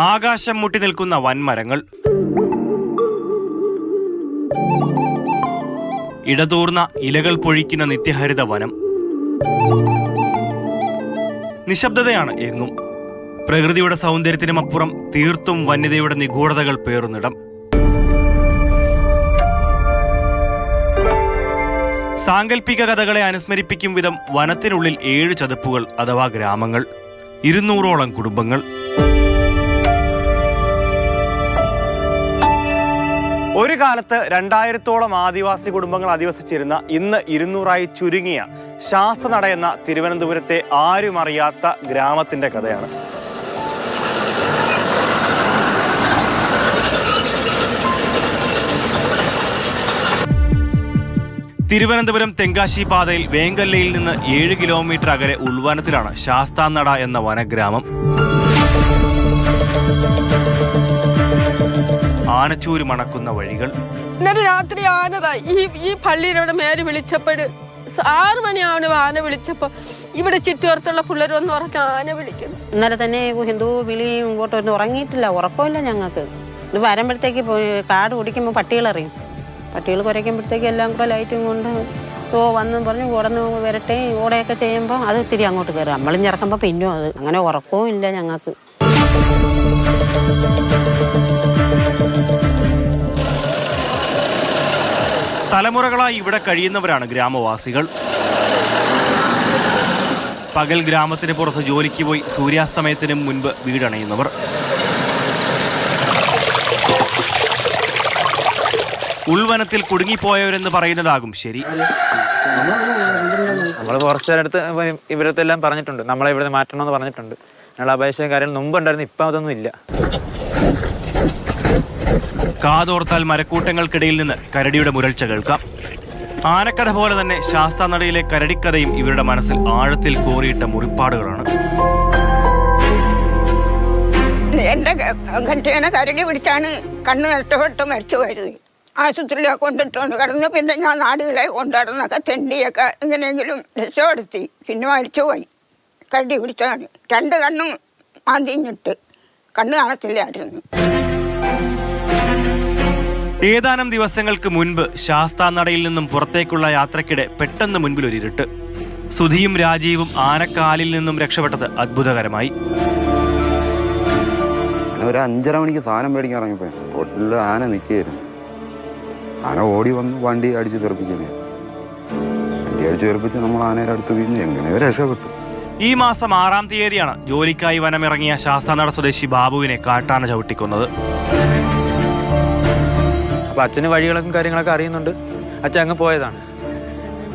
ആകാശം മുട്ടി നിൽക്കുന്ന വൻമരങ്ങൾ. ഇടതൂർന്ന ഇലകൾ പൊഴിക്കുന്ന നിത്യഹരിത വനം. നിശബ്ദതയാണ് എങ്ങും. പ്രകൃതിയുടെ സൗന്ദര്യത്തിനുമപ്പുറം തീർത്തും വന്യതയുടെ നിഗൂഢതകൾ പേറുന്നിടം. സാങ്കല്പിക കഥകളെ അനുസ്മരിപ്പിക്കും വിധം വനത്തിനുള്ളിൽ ഏഴ് ചതുപ്പുകൾ അഥവാ ഗ്രാമങ്ങൾ. ഇരുന്നൂറോളം കുടുംബങ്ങൾ. ഒരു കാലത്ത് രണ്ടായിരത്തോളം ആദിവാസി കുടുംബങ്ങൾ അധിവസിച്ചിരുന്ന ഇന്ന് ഇരുന്നൂറായി ചുരുങ്ങിയ ശാസ്ത്രനട എന്ന തിരുവനന്തപുരത്തെ ആരും അറിയാത്ത ഗ്രാമത്തിന്റെ കഥയാണ്. തിരുവനന്തപുരം തെങ്കാശി പാതയിൽ വേങ്കല്ലയിൽ നിന്ന് ഏഴ് കിലോമീറ്റർ അകലെ ഉൾവനത്തിലാണ് ശാസ്താനട എന്ന വനഗ്രാമം. ആനച്ചൂര് മണക്കുന്ന വഴികൾ. ഇന്നലെ രാത്രി ആനതായി ഈ ഈ പള്ളിയിലവിടെ മേര് വിളിച്ചപ്പോൾ ആറ് മണിയാണ് ആന വിളിച്ചപ്പോൾ ഇവിടെ ചുറ്റുവരത്തുള്ള പിള്ളേർ വന്ന് പറഞ്ഞ ആന വിളിക്കുന്നു. ഇന്നലെ തന്നെ ഹിന്ദു വിളിയും ഇങ്ങോട്ട് ഒന്നും ഉറങ്ങിയിട്ടില്ല. ഉറക്കമില്ല ഞങ്ങൾക്ക്. ഇത് വരുമ്പോഴത്തേക്ക് കാട് കുടിക്കുമ്പോൾ പട്ടികളറിയും പട്ടികൾ കുരയ്ക്കുമ്പോഴത്തേക്ക് എല്ലാം കൂടെ ലൈറ്റും കൊണ്ട് ഓ വന്ന് പറഞ്ഞു ഉടന്ന് വരട്ടെ ഓടയൊക്കെ ചെയ്യുമ്പോൾ അത് ഇത്തിരി അങ്ങോട്ട് കയറും. നമ്മളും ചിറക്കുമ്പോൾ പിന്നും അത്. അങ്ങനെ ഉറക്കവും ഇല്ല ഞങ്ങൾക്ക്. തലമുറകളായി ഇവിടെ കഴിയുന്നവരാണ് ഗ്രാമവാസികൾ. പകൽ ഗ്രാമത്തിന് പുറത്ത് ജോലിക്ക് പോയി സൂര്യാസ്തമയത്തിന് മുൻപ് വീടണയുന്നവർ. ഉൾവനത്തിൽ കുടുങ്ങിപ്പോയവരെന്ന് പറയുന്നതാകും ശരി. നമ്മൾ ഫോറസ്റ്റുകാരടുത്ത് ഇവരത്തെല്ലാം പറഞ്ഞിട്ടുണ്ട്. നമ്മളെ ഇവിടെ മാറ്റണമെന്ന് പറഞ്ഞിട്ടുണ്ട്. ഞങ്ങൾ അപേക്ഷ കാര്യങ്ങൾ മുമ്പ് ഉണ്ടായിരുന്നു. ഇപ്പം അതൊന്നും ഇല്ല. കാതോർത്താൽ മരക്കൂട്ടങ്ങൾക്കിടയിൽ നിന്ന് കരടിയുടെ മുരൾച്ച കേൾക്കാം. ആനക്കഥ പോലെ തന്നെ ശാസ്താനടയിലെ കരടിക്കഥയും ഇവരുടെ മനസ്സിൽ ആഴത്തിൽ കോറിയിട്ട മുറിപ്പാടുകളാണ്. എന്റെ കെട്ടിയനെ കരടി പിടിച്ചാണ് കണ്ണ് നഷ്ടപ്പെട്ട് മരിച്ചു പോയത്. ആശുപത്രിയിലൊക്കെ കൊണ്ടിട്ടുണ്ട് കിടന്ന്. പിന്നെ ഞാൻ നാടുകളെ കൊണ്ടുനടന്നൊക്കെ തെണ്ടിയൊക്കെ എങ്ങനെയെങ്കിലും രക്ഷപ്പെടുത്തി. പിന്നെ മരിച്ചു പോയി. കരടി പിടിച്ചാണ്. രണ്ട് കണ്ണും മാന്തിഞ്ഞിട്ട് കണ്ണ് കാണത്തില്ലായിരുന്നു. ഏതാനും ദിവസങ്ങൾക്ക് മുൻപ് ശാസ്താനടയിൽ നിന്നും പുറത്തേക്കുള്ള യാത്രക്കിടെ പെട്ടെന്ന് മുൻപിൽ ഒരു ഇരുട്ട്. സുധിയും രാജീവും ആനക്കാലിൽ നിന്നും രക്ഷപ്പെട്ടത് അത്ഭുതകരമായി. ഒരു അഞ്ചര മണിക്ക് സാധനം മേടിക്കാൻ ഇറങ്ങിപ്പോയി. റോട്ടിൽ ആന നിൽക്കുകയായിരുന്നു. ആന ഓടി വന്ന് വണ്ടി അടിച്ച് തെറിപ്പിക്കുകയാണ്. വണ്ടി അടിച്ച് തെറിപ്പിച്ച് നമ്മൾ ആനയുടെ അടുത്ത് വീഞ്ഞ് എങ്ങനെ രക്ഷപ്പെട്ടു. ഈ മാസം ആറാം തീയതിയാണ് ജോലിക്കായി വനമിറങ്ങിയ ശാസ്താനട സ്വദേശി ബാബുവിനെ കാട്ടാന ചവിട്ടിക്കൊന്നത്. അപ്പം അച്ഛന് വഴികളൊക്കെ കാര്യങ്ങളൊക്കെ അറിയുന്നുണ്ട്. അച്ഛൻ അങ്ങ് പോയതാണ്.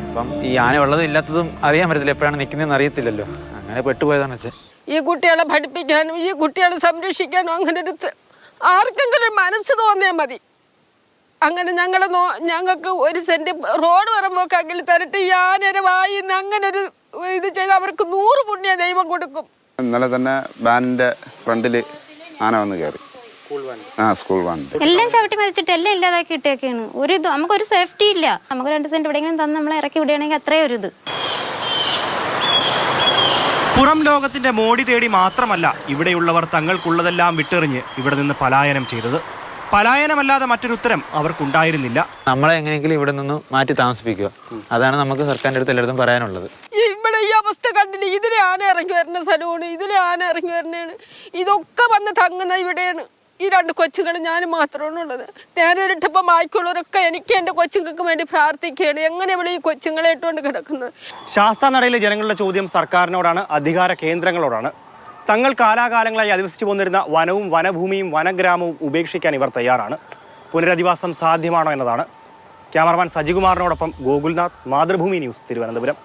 അപ്പം ഈ ആന ഉള്ളതും ഇല്ലാത്തതും അറിയാൻ പറ്റത്തില്ല. എപ്പോഴാണ് നിൽക്കുന്നതെന്ന് അറിയത്തില്ലല്ലോ. അങ്ങനെ പെട്ടുപോയതാണ് അച്ഛൻ. ഈ കുട്ടികളെ പഠിപ്പിക്കാനും ഈ കുട്ടികളെ സംരക്ഷിക്കാനും അങ്ങനെ ഒരു ആർക്കെങ്കിലും മനസ്സ് തോന്നിയാൽ മതി. അങ്ങനെ ഞങ്ങളെ നോ ഞങ്ങൾക്ക് ഒരു സെന്റ് റോഡ് വരുമ്പോക്കെങ്കിൽ തരട്ടെ ഈ ആനയുടെ വായിന്ന് അങ്ങനെ ഒരു ഇത് ചെയ്ത് അവർക്ക് നൂറ് പുണ്യ ദൈവം കൊടുക്കും. ഇന്നലെ തന്നെ വാനിന്റെ ഫ്രണ്ടിൽ ആന വന്ന് കയറി. ആ സ്കൂൾ വണ്ടി എല്ലാം ചവിട്ടി മതിച്ചിട്ട് എല്ലാം ഇല്ലാതാക്കി ഇട്ടേക്കാണ് ഒരു ഇത് നമുക്കൊരു സേഫ്റ്റി ഇല്ല. നമുക്ക് രണ്ട് സെന്റ് എവിടെയെങ്കിലും തന്ന് നമ്മളെ ഇറക്കി വിടുകയാണെങ്കിൽ അത്രേ ഒരു ഇത്. പുറം ലോകത്തിന്റെ മോടി തേടി മാത്രമല്ല ഇവിടെയുള്ളവർ തങ്ങൾക്കുള്ളതെല്ലാം വിട്ടെറിഞ്ഞ് ഇവിടെ നിന്ന് പലായനം ചെയ്തത്. പലായനമല്ലാതെ മറ്റൊരു ഉത്തരം അവർക്കുണ്ടായിരുന്നില്ല. നമ്മളെ എങ്ങനെയെങ്കിലും ഇവിടെ നിന്ന് മാറ്റി താമസിപ്പിക്കുക. അതാണ് നമുക്ക് സർക്കാരിന്റെ അടുത്ത് എല്ലായിടത്തും പറയാനുള്ളത്. ഇവിടെ ഈ അവസ്ഥ കണ്ടില്ല? ഇതിലെ ആന ഇറങ്ങി വരുന്ന സ്ഥലമാണ് ഇതിലെ ആന ഇറങ്ങി വരുന്നതാണ് ഇതൊക്കെ വന്ന് തങ്ങുന്ന ഇവിടെയാണ്. ഈ രണ്ട് കൊച്ചുകൾ ഞാൻ മാത്രമാണ് ഉള്ളത്. നേരെ ഇട്ടപ്പോൾ ബാക്കിയുള്ളവരൊക്കെ എനിക്ക് എന്റെ കൊച്ചുങ്ങൾക്ക് വേണ്ടി പ്രാർത്ഥിക്കുകയാണ്. എങ്ങനെ ഇവിടെ ഈ കൊച്ചുങ്ങളെ ഇട്ടുകൊണ്ട് കിടക്കുന്നത്? ശാസ്താനടയിലെ ജനങ്ങളുടെ ചോദ്യം സർക്കാരിനോടാണ് അധികാര കേന്ദ്രങ്ങളോടാണ്. തങ്ങൾ കാലാകാലങ്ങളായി അധിവസിച്ചു പോന്നിരുന്ന വനവും വനഭൂമിയും വനഗ്രാമവും ഉപേക്ഷിക്കാൻ ഇവർ തയ്യാറാണ്. പുനരധിവാസം സാധ്യമാണോ എന്നതാണ്. ക്യാമറമാൻ സജികുമാറിനോടൊപ്പം ഗോകുൽനാഥ് മാതൃഭൂമി ന്യൂസ് തിരുവനന്തപുരം.